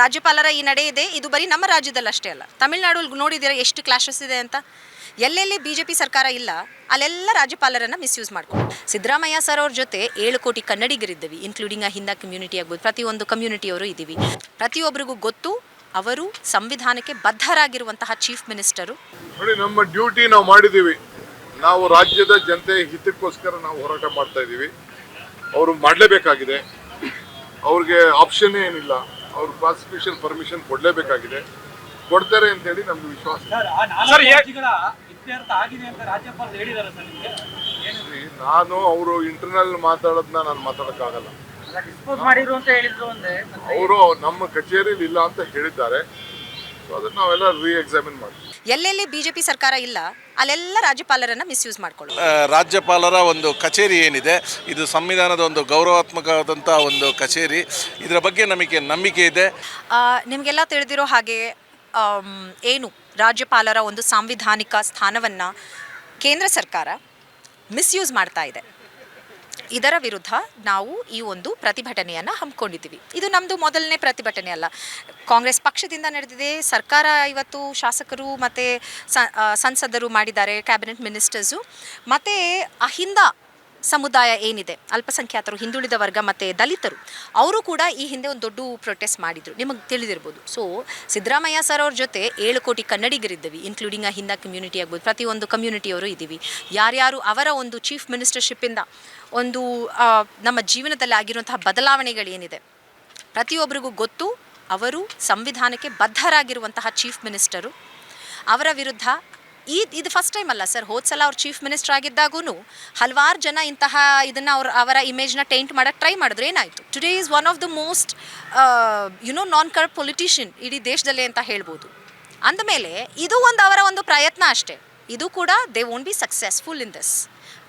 ರಾಜ್ಯಪಾಲರ ಈ ನಡೆ ಇದೆ. ಇದು ಬರೀ ನಮ್ಮ ರಾಜ್ಯದಲ್ಲಿ ಅಷ್ಟೇ ಅಲ್ಲ. ತಮಿಳ್ನಾಡಲ್ಲಿ ನೋಡಿದಿರ ಎಷ್ಟು ಕ್ಲಾಶಸ್ ಇದೆ ಅಂತ? ಎಲ್ಲೆಲ್ಲಿ ಬಿ ಜೆ ಪಿ ಸರ್ಕಾರ ಇಲ್ಲ, ಅಲ್ಲೆಲ್ಲ ರಾಜ್ಯಪಾಲರನ್ನು ಮಿಸ್ಯೂಸ್ ಮಾಡ್ಕೊಂಡು. ಸಿದ್ದರಾಮಯ್ಯ ಸರ್ ಅವ್ರ ಜೊತೆ ಏಳು ಕೋಟಿ ಕನ್ನಡಿಗರಿದ್ದೀವಿ ಇನ್ಕ್ಲೂಡಿಂಗ್ ಆ ಹಿಂದ ಕಮ್ಯುನಿಟಿ ಆಗ್ಬೋದು. ಪ್ರತಿಯೊಂದು ಕಮ್ಯುನಿಟಿಯವರು ಇದ್ದೀವಿ. ಪ್ರತಿಯೊಬ್ಬರಿಗೂ ಗೊತ್ತು, ಅವರು ಸಂವಿಧಾನಕ್ಕೆ ಬದ್ಧರಾಗಿರುವಂತಹ ಚೀಫ್ ಮಿನಿಸ್ಟರು ನೋಡಿ, ನಮ್ಮ ಡ್ಯೂಟಿ ನಾವು ಮಾಡಿದ್ದೀವಿ. ನಾವು ರಾಜ್ಯದ ಜನತೆ ಹಿತಕ್ಕೋಸ್ಕರ ನಾವು ಹೋರಾಟ ಮಾಡ್ತಾ ಇದ್ದೀವಿ. ಅವರು ಮಾಡಲೇಬೇಕಾಗಿದೆ. ಅವ್ರಿಗೆ ಆಪ್ಷನ್ ಏನಿಲ್ಲ. ಅವ್ರು ಪ್ರಾಸಿಕ್ಯೂಷನ್ ಪರ್ಮಿಷನ್ ಕೊಡಲೇಬೇಕಾಗಿದೆ. ಕೊಡ್ತಾರೆ ಅಂತೇಳಿ ನಮ್ಗೆ ವಿಶ್ವಾಸ ಅಂತ ಸರ್ ನಿಮಗೆ? ನೋಡಿ, ನಾನು ಅವರು ಇಂಟರ್ನಲ್ ಮಾತಾಡೋದನ್ನ ನಾನು ಮಾತಾಡೋಕ್ಕಾಗಲ್ಲ. ಡಿಸ್ಪೋಸ್ ಮಾಡಿದ್ರು ಅಂತ ಹೇಳಿದ್ರು ಒಂದೇ ಅವರು ನಮ್ಮ ಕಚೇರಿಲಿ ಇಲ್ಲ ಅಂತ ಹೇಳಿದ್ದಾರೆ. ಸೊ ಅದನ್ನ ನಾವೆಲ್ಲ ರೀ ಎಕ್ಸಾಮಿನ್ ಮಾಡ್ತೀವಿ. ಎಲ್ಲೆಲ್ಲಿ ಬಿಜೆಪಿ ಜೆ ಪಿ ಸರ್ಕಾರ ಇಲ್ಲ ಅಲ್ಲೆಲ್ಲ ರಾಜ್ಯಪಾಲರನ್ನ ಮಿಸ್ಯೂಸ್ ಮಾಡ್ಕೊಳ್ಳೋದು. ಆ, ರಾಜ್ಯಪಾಲರ ಒಂದು ಕಚೇರಿ ಏನಿದೆ ಇದು ಸಂವಿಧಾನದ ಒಂದು ಗೌರವಾತ್ಮಕವಾದಂಥ ಒಂದು ಕಚೇರಿ. ಇದರ ಬಗ್ಗೆ ನಮಗೆ ನಂಬಿಕೆ ಇದೆ. ಆ, ನಿಮಗೆಲ್ಲ ತಿಳಿದಿರೋ ಹಾಗೆ ಆಮ್, ಏನು ರಾಜ್ಯಪಾಲರ ಒಂದು ಸಾಂವಿಧಾನಿಕ ಸ್ಥಾನವನ್ನು ಕೇಂದ್ರ ಸರ್ಕಾರ ಮಿಸ್ಯೂಸ್ ಮಾಡ್ತಾ ಇದೆ. ಇದರ ವಿರುದ್ಧ ನಾವು ಈ ಒಂದು ಪ್ರತಿಭಟನೆಯನ್ನು ಹಮ್ಮಿಕೊಂಡಿದ್ದೀವಿ. ಇದು ನಮ್ಮದು ಮೊದಲನೇ ಪ್ರತಿಭಟನೆ ಅಲ್ಲ. ಕಾಂಗ್ರೆಸ್ ಪಕ್ಷದಿಂದ ನಡೆದಿದೆ. ಸರ್ಕಾರ ಇವತ್ತು ಶಾಸಕರು ಮತ್ತು ಸಂಸದರು ಮಾಡಿದ್ದಾರೆ, ಕ್ಯಾಬಿನೆಟ್ ಮಿನಿಸ್ಟರ್ಸು. ಮತ್ತು ಅಹಿಂದ ಸಮುದಾಯ ಏನಿದೆ? ಅಲ್ಪಸಂಖ್ಯಾತರು, ಹಿಂದುಳಿದ ವರ್ಗ ಮತ್ತು ದಲಿತರು, ಅವರು ಕೂಡ ಈ ಹಿಂದೆ ಒಂದು ದೊಡ್ಡ ಪ್ರೊಟೆಸ್ಟ್ ಮಾಡಿದರು. ನಿಮಗೆ ತಿಳಿದಿರ್ಬೋದು. ಸೊ ಸಿದ್ದರಾಮಯ್ಯ ಸರ್ ಅವ್ರ ಜೊತೆ ಏಳು ಕೋಟಿ ಕನ್ನಡಿಗರಿದ್ದೀವಿ ಇನ್ಕ್ಲೂಡಿಂಗ್ ಆ ಹಿಂದ ಕಮ್ಯುನಿಟಿ ಆಗ್ಬೋದು. ಪ್ರತಿಯೊಂದು ಕಮ್ಯುನಿಟಿಯವರು ಇದ್ದೀವಿ. ಯಾರ್ಯಾರು ಅವರ ಒಂದು ಚೀಫ್ ಮಿನಿಸ್ಟರ್ಶಿಪ್ಪಿಂದ ಒಂದು ನಮ್ಮ ಜೀವನದಲ್ಲಿ ಆಗಿರುವಂತಹ ಬದಲಾವಣೆಗಳೇನಿದೆ ಪ್ರತಿಯೊಬ್ಬರಿಗೂ ಗೊತ್ತು, ಅವರು ಸಂವಿಧಾನಕ್ಕೆ ಬದ್ಧರಾಗಿರುವಂತಹ ಚೀಫ್ ಮಿನಿಸ್ಟರು ಅವರ ವಿರುದ್ಧ ಈ ಇದು ಫಸ್ಟ್ ಟೈಮ್ ಅಲ್ಲ ಸರ್ ಹೋದ ಸಲ ಅವ್ರು ಚೀಫ್ ಮಿನಿಸ್ಟರ್ ಆಗಿದ್ದಾಗೂ ಹಲವಾರು ಜನ ಇಂತಹ ಇದನ್ನು ಅವ್ರ ಅವರ ಇಮೇಜ್ನ ಟೈಂಟ್ ಮಾಡೋಕ್ಕೆ ಟ್ರೈ ಮಾಡಿದ್ರು ಏನಾಯಿತು? Today is one of the most you know non corrupt politician ಇಡೀ ದೇಶದಲ್ಲೇ ಅಂತ ಹೇಳ್ಬೋದು. ಅಂದಮೇಲೆ ಇದು ಒಂದು ಅವರ ಒಂದು ಪ್ರಯತ್ನ ಅಷ್ಟೇ. ಇದು ಕೂಡ they won't be successful in this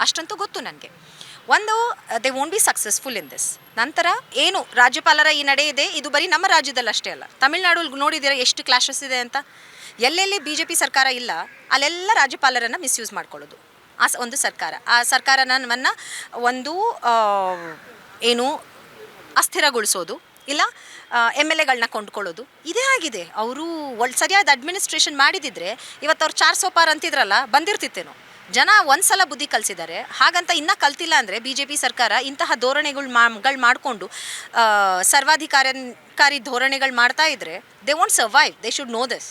ಅಷ್ಟಂತೂ ಗೊತ್ತು ನನಗೆ. ಒಂದು they won't be successful in this ನಂತರ ಏನು ರಾಜ್ಯಪಾಲರ ಈ ನಡೆ ಇದೆ? ಇದು ಬರೀ ನಮ್ಮ ರಾಜ್ಯದಲ್ಲಿ ಅಷ್ಟೇ ಅಲ್ಲ. ತಮಿಳ್ನಾಡು ನೋಡಿದ್ದೀರಾ ಎಷ್ಟು ಕ್ಲಾಶಸ್ ಇದೆ ಅಂತ? ಎಲ್ಲೆಲ್ಲಿ ಬಿ ಜೆ ಪಿ ಸರ್ಕಾರ ಇಲ್ಲ, ಅಲ್ಲೆಲ್ಲ ರಾಜ್ಯಪಾಲರನ್ನು ಮಿಸ್ಯೂಸ್ ಮಾಡ್ಕೊಳ್ಳೋದು. ಆ ಒಂದು ಸರ್ಕಾರ. ಆ ಸರ್ಕಾರನವನ್ನು ಒಂದು ಏನು, ಅಸ್ಥಿರಗೊಳಿಸೋದು, ಇಲ್ಲ ಎಂ ಎಲ್ ಎಗಳನ್ನ ಕೊಂಡ್ಕೊಳ್ಳೋದು. ಇದೇ ಆಗಿದೆ. ಅವರು ಒಳ್ಳೆ ಸರಿಯಾದ ಅಡ್ಮಿನಿಸ್ಟ್ರೇಷನ್ ಮಾಡಿದಿದ್ರೆ ಇವತ್ತು ಅವ್ರು ಚಾರ್ ಸೋಪಾರ್ ಅಂತಿದ್ರಲ್ಲ, ಬಂದಿರ್ತಿತ್ತೇನೋ. ಜನ ಒಂದ್ಸಲ ಬುದ್ಧಿ ಕಲಿಸಿದ್ದಾರೆ. ಹಾಗಂತ ಇನ್ನೂ ಕಲ್ತಿಲ್ಲ ಅಂದರೆ ಬಿ ಜೆ ಪಿ ಸರ್ಕಾರ ಇಂತಹ ಧೋರಣೆಗಳು ಮಾಗಳು ಮಾಡಿಕೊಂಡು ಸರ್ವಾಧಿಕಾರಕಾರಿ ಧೋರಣೆಗಳು ಮಾಡ್ತಾ ಇದ್ದರೆ they want survive they should know this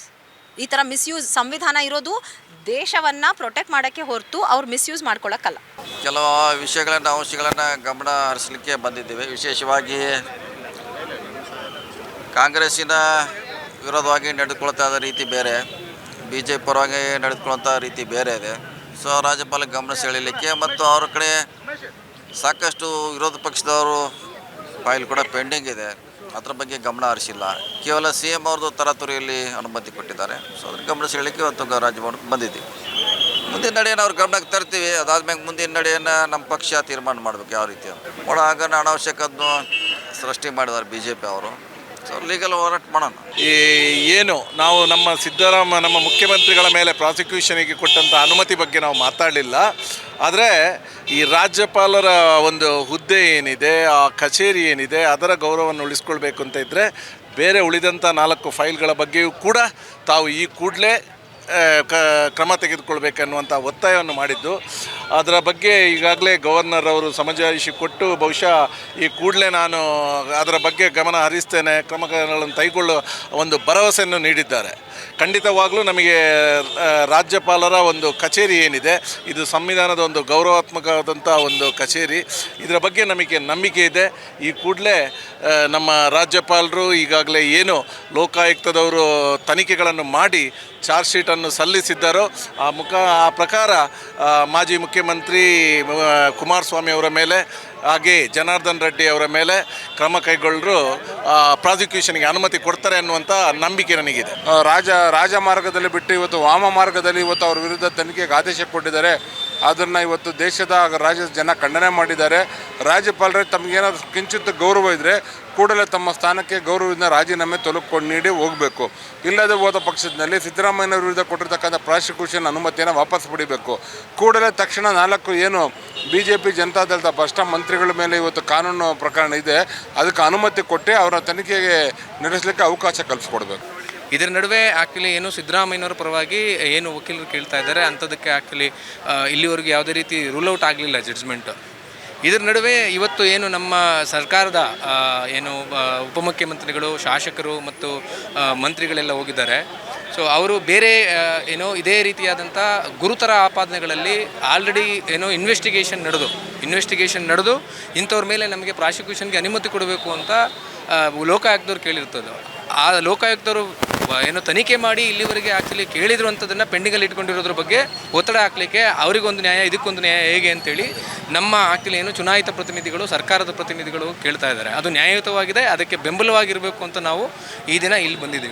ಈ ಥರ ಮಿಸ್ಯೂಸ್ ಸಂವಿಧಾನ ಇರೋದು ದೇಶವನ್ನು ಪ್ರೊಟೆಕ್ಟ್ ಮಾಡೋಕ್ಕೆ ಹೊರತು ಅವ್ರು ಮಿಸ್ಯೂಸ್ ಮಾಡ್ಕೊಳ್ಳೋಕ್ಕಲ್ಲ ಕೆಲವು ವಿಷಯಗಳನ್ನು ಅಂಶಗಳನ್ನು ಗಮನ ಹರಿಸಲಿಕ್ಕೆ ಬಂದಿದ್ದೇವೆ. ವಿಶೇಷವಾಗಿ ಕಾಂಗ್ರೆಸ್ಸಿನ ವಿರೋಧವಾಗಿ ನಡೆದುಕೊಳ್ತಾ ಇದ್ದ ರೀತಿ ಬೇರೆ ಬಿ ಜೆ ಪಿ ಪರವಾಗಿ ನಡೆದುಕೊಳ್ಳುವಂಥ ರೀತಿ ಬೇರೆ ಇದೆ. ಸೊ ರಾಜ್ಯಪಾಲ ಗಮನ ಸೆಳೆಯಲಿಕ್ಕೆ ಮತ್ತು ಅವ್ರ ಕಡೆ ಸಾಕಷ್ಟು ವಿರೋಧ ಪಕ್ಷದವರು ಫೈಲ್ ಕೂಡ ಪೆಂಡಿಂಗ್ ಇದೆ. ಅದ್ರ ಬಗ್ಗೆ ಗಮನ ಹರಿಸಿಲ್ಲ. ಕೇವಲ ಸಿ ಎಂ ಅವ್ರದ್ದು ತರಾತುರಿಯಲ್ಲಿ ಅನುಮತಿ ಕೊಟ್ಟಿದ್ದಾರೆ. ಸೊ ಅದ್ರ ಗಮನ ಸೆಳೆಯಲಿಕ್ಕೆ ಇವತ್ತು ರಾಜಭವನಕ್ಕೆ ಬಂದಿದ್ದೀವಿ. ಮುಂದಿನ ನಡೆಯನ್ನು ಅವ್ರ ಗಮನಕ್ಕೆ ತರ್ತೀವಿ. ಅದಾದ್ಮೇಲೆ ಮುಂದಿನ ನಡೆಯನ್ನು ನಮ್ಮ ಪಕ್ಷ ತೀರ್ಮಾನ ಮಾಡಬೇಕು ಯಾವ ರೀತಿ ಒಳ ಆಗ ಅನಾವಶ್ಯಕವನ್ನು ಸೃಷ್ಟಿ ಮಾಡಿದ್ದಾರೆ ಬಿ ಜೆ ಪಿ ಅವರು. ಸೊ ಲೀಗಲ್ ಹೋರಾಟ ಮಾಡೋಣ. ಈ ಏನು ನಾವು ನಮ್ಮ ಸಿದ್ದರಾಮ, ನಮ್ಮ ಮುಖ್ಯಮಂತ್ರಿಗಳ ಮೇಲೆ ಪ್ರಾಸಿಕ್ಯೂಷನಿಗೆ ಕೊಟ್ಟಂಥ ಅನುಮತಿ ಬಗ್ಗೆ ನಾವು ಮಾತಾಡಲಿಲ್ಲ. ಆದರೆ ಈ ರಾಜ್ಯಪಾಲರ ಒಂದು ಹುದ್ದೆ ಏನಿದೆ, ಆ ಕಚೇರಿ ಏನಿದೆ, ಅದರ ಗೌರವವನ್ನು ಉಳಿಸ್ಕೊಳ್ಬೇಕು ಅಂತ ಇದ್ದರೆ ಬೇರೆ ಉಳಿದಂಥ ನಾಲ್ಕು ಫೈಲ್ಗಳ ಬಗ್ಗೆಯೂ ಕೂಡ ತಾವು ಈ ಕೂಡಲೇ ಕ್ರಮ ತೆಗೆದುಕೊಳ್ಬೇಕನ್ನುವಂಥ ಒತ್ತಾಯವನ್ನು ಮಾಡಿದ್ದು. ಅದರ ಬಗ್ಗೆ ಈಗಾಗಲೇ ಗವರ್ನರ್ ಅವರು ಸಮಜಾಯಿಷಿ ಕೊಟ್ಟು ಬಹುಶಃ ಈ ಕೂಡಲೇ ನಾನು ಅದರ ಬಗ್ಗೆ ಗಮನ ಹರಿಸ್ತೇನೆ ಕ್ರಮಗಳನ್ನು ಕೈಗೊಳ್ಳುವ ಒಂದು ಭರವಸೆಯನ್ನು ನೀಡಿದ್ದಾರೆ. ಖಂಡಿತವಾಗಲೂ ನಮಗೆ ರಾಜ್ಯಪಾಲರ ಒಂದು ಕಚೇರಿ ಏನಿದೆ, ಇದು ಸಂವಿಧಾನದ ಒಂದು ಗೌರವಾತ್ಮಕವಾದಂಥ ಒಂದು ಕಚೇರಿ. ಇದರ ಬಗ್ಗೆ ನಮಗೆ ನಂಬಿಕೆ ಇದೆ. ಈ ಕೂಡಲೇ ನಮ್ಮ ರಾಜ್ಯಪಾಲರು ಈಗಾಗಲೇ ಏನು ಲೋಕಾಯುಕ್ತದವರು ತನಿಖೆಗಳನ್ನು ಮಾಡಿ ಚಾರ್ಜ್ ಶೀಟನ್ನು ಸಲ್ಲಿಸಿದ್ದಾರೋ, ಆ ಮುಖ, ಆ ಪ್ರಕಾರ ಮಾಜಿ ಮಾಜಿ ಮುಖ್ಯಮಂತ್ರಿ ಕುಮಾರಸ್ವಾಮಿ ಅವರ ಮೇಲೆ, ಹಾಗೆ ಜನಾರ್ದನ್ ರೆಡ್ಡಿ ಅವರ ಮೇಲೆ ಕ್ರಮ ಕೈಗೊಳ್ಳರು ಪ್ರಾಸಿಕ್ಯೂಷನ್ಗೆ ಅನುಮತಿ ಕೊಡ್ತಾರೆ ಅನ್ನುವಂಥ ನಂಬಿಕೆ ನನಗಿದೆ. ರಾಜ ರಾಜಮಾರ್ಗದಲ್ಲಿ ಬಿಟ್ಟು ಇವತ್ತು ವಾಮ ಮಾರ್ಗದಲ್ಲಿ ಇವತ್ತು ಅವರ ವಿರುದ್ಧ ತನಿಖೆಗೆ ಆದೇಶ ಕೊಟ್ಟಿದ್ದಾರೆ. ಅದನ್ನು ಇವತ್ತು ದೇಶದ ರಾಜ್ಯದ ಜನ ಖಂಡನೆ ಮಾಡಿದ್ದಾರೆ. ರಾಜ್ಯಪಾಲರೇ ತಮಗೇನಾದ್ರು ಕಿಂಚಿತ್ ಗೌರವ ಇದ್ದರೆ ಕೂಡಲೇ ತಮ್ಮ ಸ್ಥಾನಕ್ಕೆ ಗೌರವದಿಂದ ರಾಜೀನಾಮೆ ತೊಲಗಿಕೊಂಡು ನೀಡಿ ಹೋಗಬೇಕು. ಇಲ್ಲದೆ ಹೋದ ಪಕ್ಷದಲ್ಲಿ ಸಿದ್ದರಾಮಯ್ಯ ವಿರುದ್ಧ ಕೊಟ್ಟಿರ್ತಕ್ಕಂಥ ಪ್ರಾಸಿಕ್ಯೂಷನ್ ಅನುಮತಿಯನ್ನು ವಾಪಸ್ ಪಡಿಬೇಕು. ಕೂಡಲೇ ತಕ್ಷಣ ನಾಲ್ಕು ಏನು ಬಿ ಜೆ ಪಿ ಜನತಾದಳದ ಭ್ರಷ್ಟ ಮಂತ್ರಿಗಳ ಮೇಲೆ ಇವತ್ತು ಕಾನೂನು ಪ್ರಕರಣ ಇದೆ. ಅದಕ್ಕೆ ಅನುಮತಿ ಕೊಟ್ಟು ಅವರ ತನಿಖೆಗೆ ನಡೆಸಲಿಕ್ಕೆ ಅವಕಾಶ ಕಲ್ಪಿಸ್ಕೊಡ್ಬೇಕು ಇದರ ನಡುವೆ ಆ್ಯಕ್ಚುಲಿ ಏನು ಸಿದ್ದರಾಮಯ್ಯನವರ ಪರವಾಗಿ ಏನು ವಕೀಲರು ಕೇಳ್ತಾ ಇದ್ದಾರೆ, ಅಂಥದಕ್ಕೆ ಆ್ಯಕ್ಚುಲಿ ಇಲ್ಲಿವರೆಗೂ ಯಾವುದೇ ರೀತಿ ರೂಲ್ ಔಟ್ ಆಗಲಿಲ್ಲ ಜಡ್ಜ್ಮೆಂಟ್ ಇದರ ನಡುವೆ ಇವತ್ತು ಏನು ನಮ್ಮ ಸರ್ಕಾರದ ಏನು ಉಪಮುಖ್ಯಮಂತ್ರಿಗಳು, ಶಾಸಕರು ಮತ್ತು ಮಂತ್ರಿಗಳೆಲ್ಲ ಹೋಗಿದ್ದಾರೆ. ಸೊ ಅವರು ಬೇರೆ ಏನು ಇದೇ ರೀತಿಯಾದಂಥ ಗುರುತರ ಆಪಾದನೆಗಳಲ್ಲಿ ಆಲ್ರೆಡಿ ಏನೋ ಇನ್ವೆಸ್ಟಿಗೇಷನ್ ನಡೆದು ಇನ್ವೆಸ್ಟಿಗೇಷನ್ ನಡೆದು ಇಂಥವ್ರ ಮೇಲೆ ನಮಗೆ ಪ್ರಾಸಿಕ್ಯೂಷನ್ಗೆ ಅನುಮತಿ ಕೊಡಬೇಕು ಅಂತ ಲೋಕಾಯುಕ್ತವ್ರು ಕೇಳಿರ್ತದೆ. ಆ ಲೋಕಾಯುಕ್ತರು ಏನು ತನಿಖೆ ಮಾಡಿ ಇಲ್ಲಿವರೆಗೆ ಆ್ಯಕ್ಚುಲಿ ಕೇಳಿದ್ರು ಅಂಥದ್ದನ್ನು ಪೆಂಡಿಂಗಲ್ಲಿ ಇಟ್ಕೊಂಡಿರೋದ್ರ ಬಗ್ಗೆ ಒತ್ತಡ ಹಾಕಲಿಕ್ಕೆ ಅವರಿಗೊಂದು ನ್ಯಾಯ, ಇದಕ್ಕೊಂದು ನ್ಯಾಯ ಹೇಗೆ ಅಂತೇಳಿ ನಮ್ಮ ಆಕ್ಚುಲಿ ಏನು ಚುನಾಯಿತ ಪ್ರತಿನಿಧಿಗಳು, ಸರ್ಕಾರದ ಪ್ರತಿನಿಧಿಗಳು ಕೇಳ್ತಾ ಇದ್ದಾರೆ. ಅದು ನ್ಯಾಯಯುತವಾಗಿದೆ, ಅದಕ್ಕೆ ಬೆಂಬಲವಾಗಿರಬೇಕು ಅಂತ ನಾವು ಈ ದಿನ ಇಲ್ಲಿ ಬಂದಿದ್ದೀವಿ.